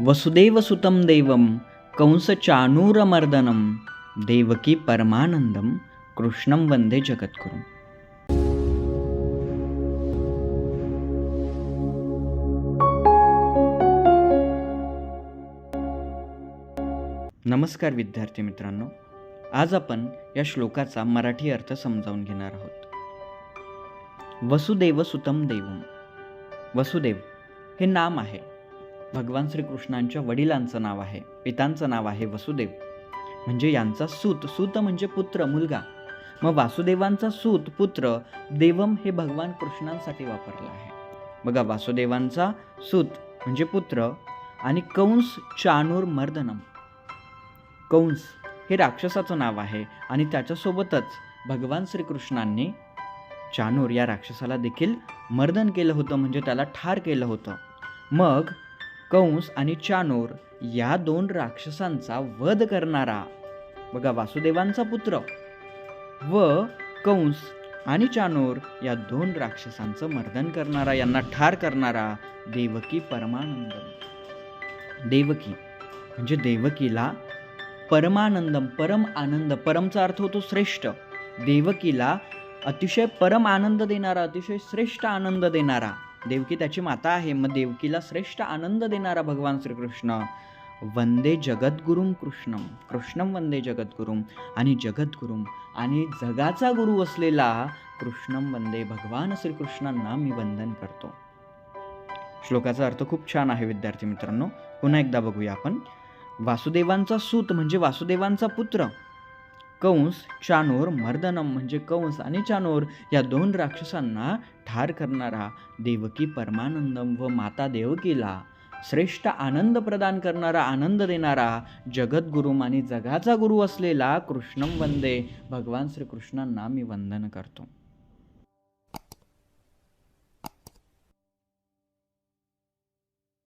वसुदेवसुतं देवं कंसचाणूरमर्दनं देवकी परमानंदम कृष्णं वंदे जगद्गुरुम्। नमस्कार विद्यार्थी मित्रांनो आज आपण या श्लोकाचा मराठी अर्थ समजावून घेणार आहोत. वसुदेव सुतम देवम वसुदेव हे नाम आहे. भगवान श्रीकृष्णांच्या वडिलांचं नाव आहे पितांचं नाव आहे वसुदेव. म्हणजे यांचा सूत सूत म्हणजे पुत्र मुलगा. मग वासुदेवांचा सूत पुत्र देवम हे भगवान कृष्णांसाठी वापरलं आहे. बघा वासुदेवांचा सूत म्हणजे पुत्र आणि कंस चाणूर मर्दनम. कंस हे राक्षसाचं नाव आहे आणि त्याच्यासोबतच भगवान श्रीकृष्णांनी चाणूर या राक्षसाला देखील मर्दन केलं होतं म्हणजे त्याला ठार केलं होतं. मग कंस आणि चानोर या दोन राक्षसांचा वध करणारा. बघा वासुदेवांचा पुत्र व कंस आणि चानोर या दोन राक्षसांचं मर्दन करणारा यांना ठार करणारा देवकी परमानंद देवकी म्हणजे देवकीला परमानंदम परम आनंद परमचा अर्थ होतो श्रेष्ठ. देवकीला अतिशय परम आनंद देणारा अतिशय श्रेष्ठ आनंद देणारा. देवकी त्याची माता आहे. मग देवकीला श्रेष्ठ आनंद देणारा भगवान श्रीकृष्ण. वंदे जगद्गुरुम कृष्णम कृष्णम वंदे जगद्गुरुम आणि जगद्गुरुम आणि जगाचा गुरु असलेला कृष्णम वंदे भगवान श्रीकृष्णांना मी वंदन करतो. श्लोकाचा अर्थ खूप छान आहे विद्यार्थी मित्रांनो. पुन्हा एकदा बघूया आपण. वासुदेवांचा सूत म्हणजे वासुदेवांचा पुत्र. कंस चानोर मर्दनम म्हणजे कंस आणि चानोर या दोन राक्षसांना ठार करणारा देवकी परमानंदम व माता देवकीला श्रेष्ठ आनंद प्रदान करणारा आनंद देणारा जगद्गुरुम आणि जगाचा गुरु असलेला कृष्णम वंदे. भगवान श्रीकृष्णांना मी वंदन करतो.